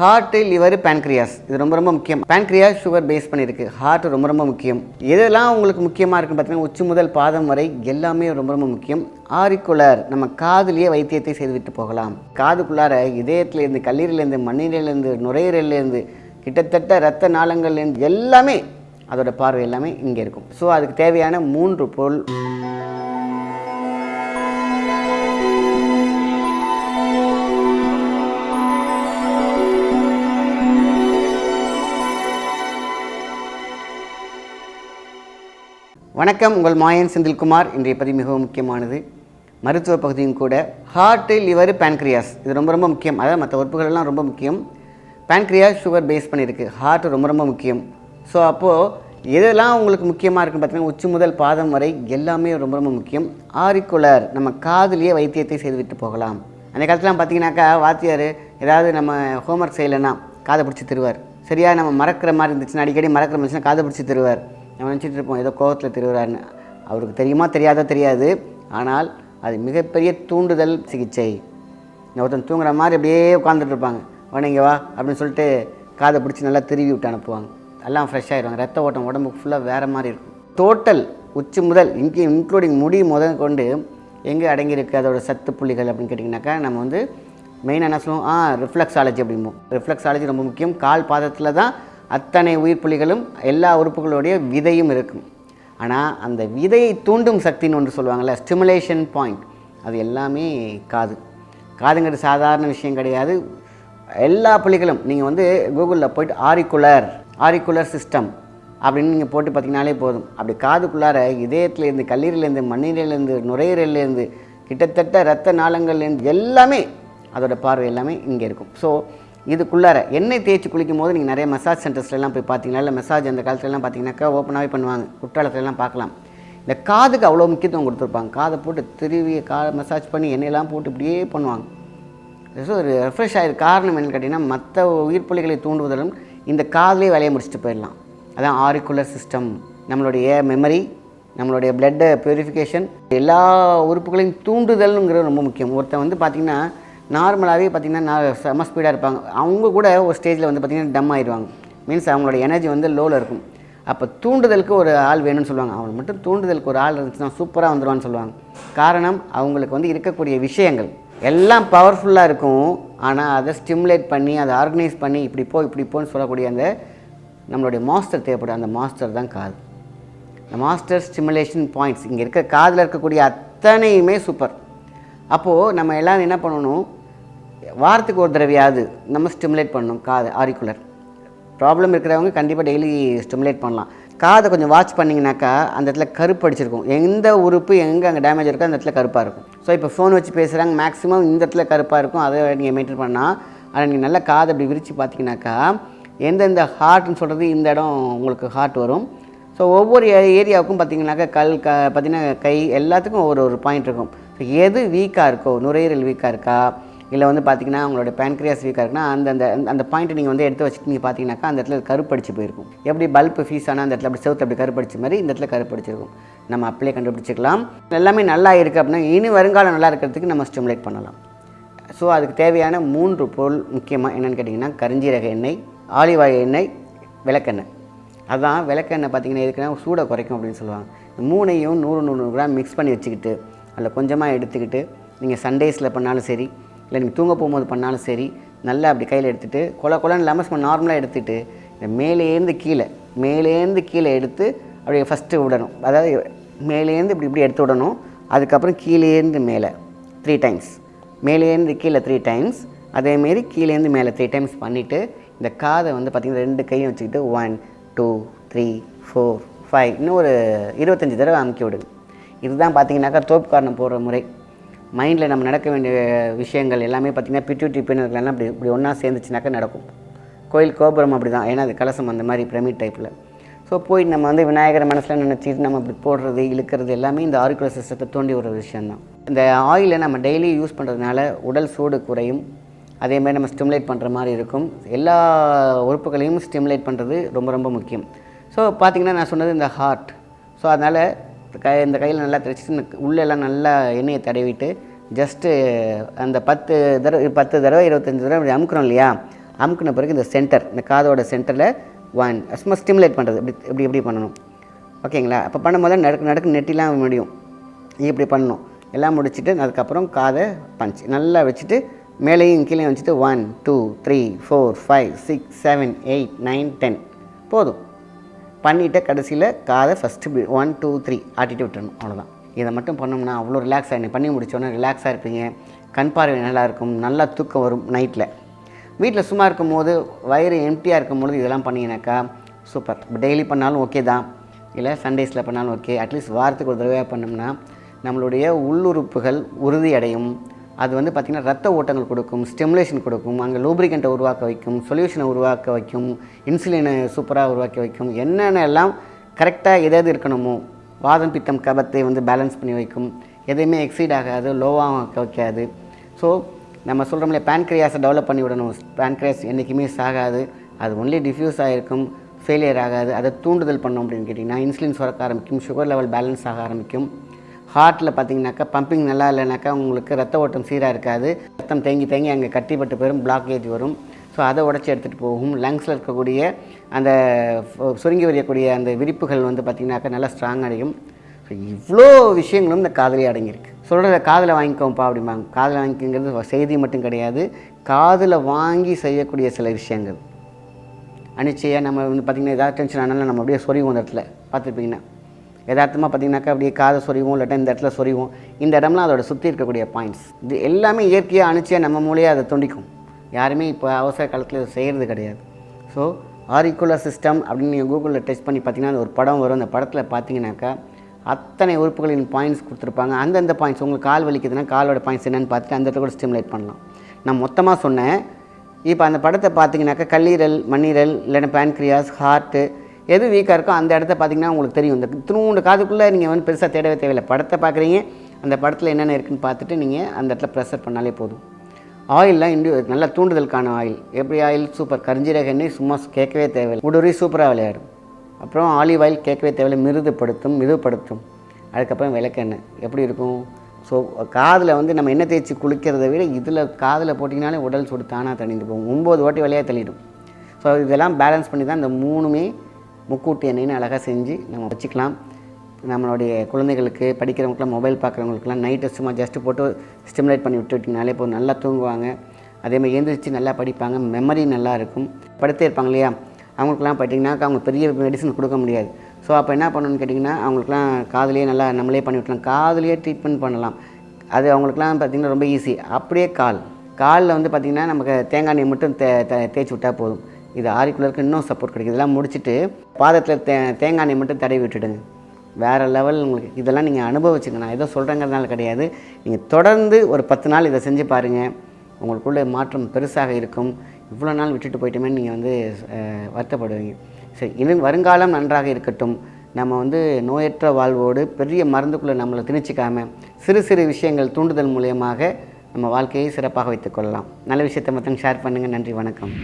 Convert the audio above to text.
Heart liver pancreas இது ரொம்ப ரொம்ப முக்கியம். பேன்க்ரியாஸ் சுகர் பேஸ் பண்ணியிருக்கு. ஹார்ட் ரொம்ப ரொம்ப முக்கியம். எதெல்லாம் உங்களுக்கு முக்கியமாக இருக்குன்னு பார்த்தீங்கன்னா உச்சி முதல் பாதம் வரை எல்லாமே ரொம்ப ரொம்ப முக்கியம். ஆரிக்குலர் நம்ம காதுலேயே வைத்தியத்தை செய்துவிட்டு போகலாம். காதுக்குள்ளார இதயத்துலேருந்து கல்லீரலேருந்து மண்ணீரிலேருந்து நுரையீரலேருந்து கிட்டத்தட்ட ரத்த நாளங்கள்லேருந்து எல்லாமே அதோட பார்வை எல்லாமே இங்கே இருக்கும். ஸோ அதுக்கு தேவையான மூன்று பொருள். வணக்கம் உங்கள் மாயன் செந்தில்குமார். இன்றைய பதிவு மிகவும் முக்கியமானது. மருத்துவ பகுதியும் கூட ஹார்ட்டு லிவர் பேன்க்ரியாஸ் இது ரொம்ப ரொம்ப முக்கியம். அதாவது மற்ற உறுப்புகளெல்லாம் ரொம்ப முக்கியம். பேன்க்ரியாஸ் சுகர் பேஸ் பண்ணியிருக்கு. ஹார்ட் ரொம்ப ரொம்ப முக்கியம். ஸோ அப்போது எதெல்லாம் உங்களுக்கு முக்கியமாக இருக்குன்னு பார்த்தீங்கன்னா உச்சி முதல் பாதம் வரை எல்லாமே ரொம்ப ரொம்ப முக்கியம். ஆரிக்குலர் நம்ம காதுலேயே வைத்தியத்தை செய்துவிட்டு போகலாம். அந்த காலத்துலாம் பார்த்தீங்கன்னாக்கா வாத்தியார் ஏதாவது நம்ம ஹோம்ஒர்க் செய்யலைன்னா காதை பிடிச்சி தருவார். சரியாக நம்ம மறக்கிற மாதிரி இருந்துச்சுன்னா அடிக்கடி மறக்கிற மாதிரி இருந்துச்சுன்னா காதை பிடிச்சி தருவார். நம்ம நினச்சிட்டு இருப்போம் ஏதோ கோவத்தில் திருவுறாருன்னு. அவருக்கு தெரியுமா தெரியாதோ தெரியாது. ஆனால் அது மிகப்பெரிய தூண்டுதல் சிகிச்சை. ஒருத்தன் தூங்குற மாதிரி அப்படியே உட்காந்துட்டு இருப்பாங்க. உடனே இங்கே வா அப்படின்னு சொல்லிட்டு காதை பிடிச்சி நல்லா திருவி விட்டு அனுப்புவாங்க. எல்லாம் ஃப்ரெஷ் ஆகிடுவாங்க ரத்த ஓட்டம் உடம்புக்கு ஃபுல்லாக வேறு மாதிரி இருக்கும். டோட்டல் உச்சி முதல் இங்கே இன்க்ளூடிங் முடி முதல் கொண்டு எங்கே அடங்கியிருக்கு அதோட சத்து புள்ளிகள் அப்படின்னு கேட்டிங்கனாக்கா நம்ம வந்து மெயினாக என்ன சொல்லுவோம்? ஆ ரிஃப்ளெக்ஸாலஜி அப்படிம்போம். ரிஃப்ளெக்ஸாலஜி ரொம்ப முக்கியம். கால் பாதத்தில் தான் அத்தனை உயிர் புள்ளிகளும் எல்லா உறுப்புகளுடைய விதையும் இருக்கும். ஆனால் அந்த விதையை தூண்டும் சக்தின்னு ஒன்று சொல்லுவாங்கள்ல ஸ்டிமுலேஷன் பாயிண்ட் அது எல்லாமே காது. காதுங்கிறது சாதாரண விஷயம் கிடையாது. எல்லா புள்ளிகளும் நீங்கள் வந்து கூகுளில் போயிட்டு ஆரிக்குலர் ஆரிக்குலர் சிஸ்டம் அப்படின்னு நீங்கள் போட்டு பார்த்தீங்கனாலே போதும். அப்படி காதுக்குள்ளார இதயத்துலேருந்து கல்லீரலேருந்து மண்ணீரிலேருந்து நுரையீரலேருந்து கிட்டத்தட்ட ரத்த நாளங்கள்லேருந்து எல்லாமே அதோடய பார்வை எல்லாமே இங்கே இருக்கும். ஸோ இதுக்குள்ளார எண்ணெய் தேய்ச்சி குளிக்கும் போது நீங்கள் நிறைய மசாஜ் சென்டர்ஸ்லாம் போய் பார்த்தீங்கன்னா இல்லை மசாஜ் அந்த காலத்துலலாம் பார்த்தீங்கன்னாக்கா ஓப்பனாகவே பண்ணுவாங்க. குற்றாலத்துலலாம் பார்க்கலாம் இந்த காதுக்கு அவ்வளோ முக்கியத்துவம் கொடுத்துருப்பாங்க. காதை போட்டு திருவி கா மசாஜ் பண்ணி எண்ணெயெல்லாம் போட்டு இப்படியே பண்ணுவாங்க. ஸோ ஒரு ரெஃப்ரெஷ் ஆகிற காரணம் என்னென்னு கேட்டிங்கன்னா மற்ற உயிர்ப்புலிகளை தூண்டுவதிலும் இந்த காதலே வேலையை முடிச்சுட்டு போயிடலாம். அதான் ஆரிக்குலர் சிஸ்டம் நம்மளுடைய மெமரி நம்மளுடைய பிளட்டை பியூரிஃபிகேஷன் எல்லா உறுப்புகளையும் தூண்டுதல்ங்கிறது ரொம்ப முக்கியம். ஒருத்தன் வந்து பார்த்திங்கன்னா நார்மலாகவே பார்த்திங்கன்னா நான் செம ஸ்பீடாக இருப்பாங்க. அவங்க கூட ஒரு ஸ்டேஜில் வந்து பார்த்திங்கன்னா டம் ஆயிடுவாங்க. மீன்ஸ் அவங்களோட எனர்ஜி வந்து லோவில் இருக்கும். அப்போ தூண்டுதலுக்கு ஒரு ஆள் வேணும்னு சொல்லுவாங்க. அவங்க மட்டும் தூண்டுதலுக்கு ஒரு ஆள் இருந்துச்சுன்னா சூப்பராக வந்துடுவான்னு சொல்லுவாங்க. காரணம் அவங்களுக்கு வந்து இருக்கக்கூடிய விஷயங்கள். எல்லாம் பவர்ஃபுல்லாக இருக்கும். ஆனால் அதை ஸ்டிமுலேட் பண்ணி அதை ஆர்கனைஸ் பண்ணி இப்படி போ இப்படி போன்னு சொல்லக்கூடிய அந்த நம்மளுடைய மாஸ்டர் தேவைப்படும். அந்த மாஸ்டர் தான் காது இந்த மாஸ்டர் ஸ்டிமுலேஷன் பாயிண்ட்ஸ் இங்கே இருக்க காதில் இருக்கக்கூடிய அத்தனையுமே சூப்பர் அப்போது நம்ம எல்லோரும் என்ன பண்ணணும்? வாரத்துக்கு ஒரு தடவையாவது நம்ம ஸ்டிமுலேட் பண்ணணும் காது ஆரிக்குலர். ப்ராப்ளம் இருக்கிறவங்க கண்டிப்பாக டெய்லி ஸ்டிமுலேட் பண்ணலாம். காதை கொஞ்சம் வாட்ச் பண்ணிங்கனாக்கா அந்த இடத்துல கருப்பு அடிச்சிருக்கும். எந்த உறுப்பு எங்கே அங்கே டேமேஜ் இருக்கோ அந்த இடத்துல கருப்பாக இருக்கும். ஸோ இப்போ ஃபோன் வச்சு பேசுகிறாங்க மேக்ஸிமம் இந்த இடத்துல கருப்பாக இருக்கும். அதை நீங்கள் மெயின்டைன் பண்ணால் ஆனால் நீங்கள் நல்லா காதை அப்படி விரித்து பார்த்தீங்கன்னாக்கா எந்தெந்த ஹார்ட்னு சொல்கிறது இந்த இடம் உங்களுக்கு ஹார்ட் வரும். ஸோ ஒவ்வொரு ஏரியாவுக்கும் பார்த்தீங்கன்னாக்கா கல் க பார்த்தீங்கன்னா கை எல்லாத்துக்கும் ஒவ்வொரு ஒரு பாயிண்ட் இருக்கும். ஸோ எது வீக்காக இருக்கோ நுரையீரல் வீக்காக இருக்கா இல்லை வந்து பார்த்தீங்கன்னா உங்களோட பேன்க்ரியாஸ் வீக்காக இருக்குன்னா அந்த அந்த அந்த பாயிண்ட்டை நீங்கள் வந்து எடுத்து வச்சுட்டு நீங்கள் பார்த்தீங்கன்னாக்கா அந்த இடத்துல கருப்படிச்சு போயிருக்கும். எப்படி பல்ப் ஃபீஸ் ஆனால் அந்த இடத்துல அப்படி செவுத்து அப்படி கருப்படிச்ச மாதிரி இந்த இடத்துல கருப்படிச்சிருக்கும். நம்ம அப்படியே கண்டுபிடிச்சிக்கலாம். எல்லாமே நல்லா இருக்குது அப்படின்னா இனி வருங்காலம் நல்லா இருக்கிறதுக்கு நம்ம ஸ்டிமுலேட் பண்ணலாம். ஸோ அதுக்கு தேவையான மூன்று பொருள் முக்கியமாக என்னென்னு கேட்டிங்கன்னா கரிஞ்சீரக எண்ணெய் ஆலிவ் ஆயில் எண்ணெய் விளக்கெண்ணெய். அதான் விளக்கெண்ணெய் பார்த்தீங்கன்னா எதுக்குன்னா சூடை குறைக்கும் அப்படின்னு சொல்லுவாங்க. மூணையும் நூறு நூறு கிராம் மிக்ஸ் பண்ணி வச்சுக்கிட்டு அதில் கொஞ்சமாக எடுத்துக்கிட்டு நீங்கள் சண்டேஸில் பண்ணாலும் சரி இல்லை நீங்கள் தூங்க போகும்போது பண்ணாலும் சரி நல்லா அப்படி கையில் எடுத்துகிட்டு கொல கொலன்னு இல்லாமல் சும்மா நார்மலாக எடுத்துகிட்டு இந்த மேலேருந்து கீழே மேலேருந்து கீழே எடுத்து அப்படியே ஃபஸ்ட்டு விடணும். அதாவது மேலேருந்து இப்படி இப்படி எடுத்து விடணும். அதுக்கப்புறம் கீழேருந்து மேலே த்ரீ டைம்ஸ் மேலேருந்து கீழே த்ரீ டைம்ஸ் அதேமாரி கீழேருந்து மேலே த்ரீ டைம்ஸ் பண்ணிவிட்டு இந்த காதை வந்து பார்த்திங்கன்னா ரெண்டு கையும் வச்சுக்கிட்டு one two three four five இன்னும் ஒரு இருபத்தஞ்சி தடவை அமுக்கி விடுங்க. இதுதான் பார்த்தீங்கன்னாக்கா தோப்புக்காரனை போடுற முறை. மைண்டில் நம்ம நடக்க வேண்டிய விஷயங்கள் எல்லாமே பார்த்திங்கன்னா பிட்யூட்டி பின்னர்கள்லாம் இப்படி இப்படி ஒன்றா சேர்ந்துச்சுனாக்கா நடக்கும். கோயில் கோபுரம் அப்படி தான் ஏன்னா அது கலசம் அந்த மாதிரி பிரமிட் டைப்பில் ஸோ போய் நம்ம வந்து விநாயகர் மனசில் நினச்சிட்டு நம்ம இப்படி போடுறது இழுக்கிறது எல்லாமே இந்த ஆரிக்குலர் சிஸ்டத்தை தோண்டி ஒரு விஷயந்தான் இந்த ஆயிலை நம்ம டெய்லி யூஸ் பண்ணுறதுனால உடல் சூடு குறையும். அதேமாதிரி நம்ம ஸ்டிமுலேட் பண்ணுற மாதிரி இருக்கும். எல்லா உறுப்புகளையும் ஸ்டிமுலேட் பண்ணுறது ரொம்ப ரொம்ப முக்கியம். ஸோ பார்த்திங்கன்னா நான் சொன்னது இந்த ஹார்ட் ஸோ அதனால் கை இந்த கையில் நல்லா தைச்சிட்டு உள்ளெல்லாம் நல்லா எண்ணெயை தடவிட்டு ஜஸ்ட்டு அந்த பத்து தடவை பத்து தடவை இருபத்தஞ்சி தடவை இப்படி அமுக்குறோம் இல்லையா? அமுக்குன பிறகு இந்த சென்டர் இந்த காதோட சென்டரில் ஒன் சும்மா ஸ்டிமுலேட் பண்ணுறது இப்படி இப்படி இப்படி பண்ணணும். ஓகேங்களா அப்போ பண்ணும்போது நடக்கு நடக்கு நெட்டிலாம் முடியும். இப்படி பண்ணணும். எல்லாம் முடிச்சுட்டு அதுக்கப்புறம் காதை பஞ்ச் நல்லா வச்சுட்டு மேலேயும் கீழே வச்சுட்டு one two three four five six seven eight nine ten போதும். பண்ணிவிட்டு கடைசியில் காதை ஃபஸ்ட்டு ஒன் டூ த்ரீ ஆட்டிட்டு விட்டுறணும். அவ்வளோதான் இதை மட்டும் பண்ணோம்னா அவ்வளோ ரிலாக்ஸ் ஆகிடும் பண்ணி முடிச்சோன்னே ரிலாக்ஸாக இருப்பீங்க. கண் பார்வை நல்லாயிருக்கும் நல்லா தூக்கம் வரும் நைட்டில் வீட்டில் சும்மா இருக்கும்போது வயிறு எம்டியாக இருக்கும்போது இதெல்லாம் பண்ணிங்கனாக்கா சூப்பர் டெய்லி பண்ணாலும் ஓகே தான். இல்லை சண்டேஸில் பண்ணாலும் ஓகே அட்லீஸ்ட் வாரத்துக்கு ஒரு தடவையாக பண்ணோம்னா நம்மளுடைய உள்ளுறுப்புகள் உறுதியடையும். அது வந்து பார்த்திங்கன்னா ரத்த ஓட்டங்கள் கொடுக்கும் ஸ்டெமுலேஷன் கொடுக்கும் அங்கே லூப்ரிகண்ட்டை உருவாக்க வைக்கும் சொல்யூஷனை உருவாக்க வைக்கும் இன்சுலினை சூப்பராக உருவாக்கி வைக்கும் என்னென்ன எல்லாம் கரெக்டாக எதாவது இருக்கணுமோ வாதம் பித்தம் கபத்தை வந்து பேலன்ஸ் பண்ணி வைக்கும். எதையுமே எக்ஸீட் ஆகாது லோவாக வைக்காது. ஸோ நம்ம சொல்கிறோம்ல பேன்க்ரியாஸை டெவலப் பண்ணி விடணும். பேன்க்ரியாஸ் என்றைக்குமே சாகாது. அது ஒன்லி டிஃப்யூஸ் ஆகிருக்கும் ஃபெயிலியர் ஆகாது. அதை தூண்டுதல் பண்ணோம் அப்படின்னு கேட்டிங்கன்னா இன்சுலின் சுரக்க ஆரம்பிக்கும் சுகர் லெவல் பேலன்ஸ் ஆக ஆரம்பிக்கும். ஹார்ட்டில் பார்த்தீங்கன்னாக்கா பம்பிங் நல்லா இல்லைனாக்கா உங்களுக்கு ரத்த ஓட்டம் சீராக இருக்காது. ரத்தம் தேங்கி தேங்கி அங்கே கட்டிப்பட்டு போயிடும் பிளாக்கேஜ் வரும். ஸோ அதை உடச்சி எடுத்துகிட்டு போகும். லங்ஸில் இருக்கக்கூடிய அந்த சுருங்கி வரையக்கூடிய அந்த விரிப்புகள் வந்து பார்த்திங்கனாக்கா நல்லா ஸ்ட்ராங் அடையும். ஸோ இவ்வளோ விஷயங்களும் இந்த காதலே அடங்கியிருக்கு. சொல்கிறத காதில் வாங்கிக்கோப்பா அப்படிம்பாங்க. காதில் வாங்கிக்கங்கிறது செய்தி மட்டும் கிடையாது. காதில் வாங்கி செய்யக்கூடிய சில விஷயங்கள். அனிச்சையாக நம்ம வந்து பார்த்திங்கன்னா ஏதாவது டென்ஷன் ஆனாலும் நம்ம அப்படியே சொறிவோம் இந்த இடத்துல பார்த்துருப்பீங்கன்னா யதார்த்தமாக பார்த்தீங்கன்னாக்கா அப்படியே காதை சொறிவோம் இல்லாட்டா இந்த இடத்துல சொறிவோம் இந்த இடம்லாம் அதோட சுற்றி இருக்கக்கூடிய பாயிண்ட்ஸ் இது எல்லாமே இயற்கையாக அணிச்சியாக நம்ம மூலையாக அதை துண்டிக்கும். யாருமே இப்போ அவசர காலத்தில் இதை செய்கிறது கிடையாது. ஸோ ஆரிக்குலர் சிஸ்டம் அப்படின்னு நீங்கள் கூகுளில் டெஸ்ட் பண்ணி பார்த்தீங்கன்னா அந்த ஒரு படம் வரும். அந்த படத்தில் பார்த்தீங்கன்னாக்கா அத்தனை உறுப்புகளின் பாயிண்ட்ஸ் கொடுத்துருப்பாங்க. அந்தந்த பாயிண்ட்ஸ் உங்களுக்கு கால் வலிக்குதுன்னா காலோட பாயிண்ட்ஸ் என்னென்னு பார்த்துட்டு அந்த இடத்துல கூட ஸ்டிமுலேட் பண்ணலாம். நான் மொத்தமாக சொன்னேன். இப்போ அந்த படத்தை பார்த்தீங்கன்னாக்கா கல்லீரல் மண்ணீரல் இல்லைன்னா பேன்க்ரியாஸ் ஹார்ட்டு எது வீக்காக இருக்கோ அந்த இடத்த பார்த்தீங்கன்னா உங்களுக்கு தெரியும். இந்த திருவுண்டு காதுக்குள்ளே நீங்கள் வந்து பெருசாக தேடவே தேவையில்லை. படத்தை பார்க்குறீங்க. அந்த படத்தில் என்னென்ன இருக்குன்னு பார்த்துட்டு நீங்கள் அந்த இடத்துல ப்ரெஷர் பண்ணாலே போதும். ஆயில்லாம் இண்டி நல்ல தூண்டுதலுக்கான ஆயில் எப்படி ஆயில் சூப்பர் கரிஞ்சீரக எண்ணெய் சும்மா கேட்கவே தேவையில்லை. உடுரி சூப்பராக விளையாடும். அப்புறம் ஆலிவ் ஆயில் கேட்கவே தேவையில்லை. மிருதுப்படுத்தும் மிதுப்படுத்தும். அதுக்கப்புறம் விளக்கெண்ணெய். எப்படி இருக்கும்? ஸோ காதில் வந்து நம்ம எண்ணெய் தேய்ச்சி குளிக்கிறத விட இதில் காதில் போட்டிங்கனாலே உடல் சூடு தானாக தணிந்து போகும். ஒம்பது வாட்டி வழியாக தள்ளிடும். ஸோ இதெல்லாம் பேலன்ஸ் பண்ணி தான் இந்த மூணுமே முக்கூட்டு எண்ணெய்னு அழகாக செஞ்சு நம்ம வச்சுக்கலாம். நம்மளுடைய குழந்தைகளுக்கு படிக்கிறவங்களுக்குலாம் மொபைல் பார்க்குறவங்களுக்குலாம் நைட்டு சும்மா ஜஸ்ட்டு போட்டு ஸ்டிமுலேட் பண்ணி விட்டு விட்டிங்கனாலே இப்போ நல்லா தூங்குவாங்க. அதேமாதிரி எழுந்திரிச்சு நல்லா படிப்பாங்க. மெமரி நல்லா இருக்கும். படுத்தே இருப்பாங்க இல்லையா? அவங்களுக்குலாம் பார்த்தீங்கன்னாக்கா அவங்க பெரிய மெடிசன் கொடுக்க முடியாது. ஸோ அப்போ என்ன பண்ணணும்னு கேட்டிங்கன்னா அவங்களுக்குலாம் காதுலேயே நல்லா நம்மளே பண்ணி விட்டலாம் காதுலேயே ட்ரீட்மெண்ட் பண்ணலாம். அது அவங்களுக்குலாம் பார்த்திங்கன்னா ரொம்ப ஈஸி அப்படியே கால். காலில் வந்து பார்த்திங்கன்னா நமக்கு தேங்காய் எண்ணெய் மட்டும் தே தே- தேய்ச்சி விட்டால் போதும். இது ஆரிக்குலருக்கு இன்னும் சப்போர்ட் கிடைக்கும் இதெல்லாம் முடிச்சுட்டு பாதத்தில் தே தேங்காய் எண்ணெய் மட்டும் தடவி விட்டுடுங்க. வேறு லெவல் உங்களுக்கு இதெல்லாம் நீங்கள் அனுபவிச்சுங்க. நான் ஏதோ சொல்கிறேங்கிறதுனால கிடையாது. நீங்கள் தொடர்ந்து ஒரு பத்து நாள் இதை செஞ்சு பாருங்கள் உங்களுக்குள்ளே மாற்றம் பெருசாக இருக்கும். இவ்வளோ நாள் விட்டுட்டு போயிட்டோமே நீங்கள் வந்து வருத்தப்படுவீங்க. சரி இனி வருங்காலம் நன்றாக இருக்கட்டும். நம்ம வந்து நோயற்ற வாழ்வோடு பெரிய மருந்துக்குள்ளே நம்மளை திணிச்சிக்காமல் சிறு சிறு விஷயங்கள் தூண்டுதல் மூலியமாக நம்ம வாழ்க்கையை சிறப்பாக வைத்துக்கொள்ளலாம் நல்ல விஷயத்தை மட்டும் ஷேர் பண்ணுங்கள் நன்றி வணக்கம்.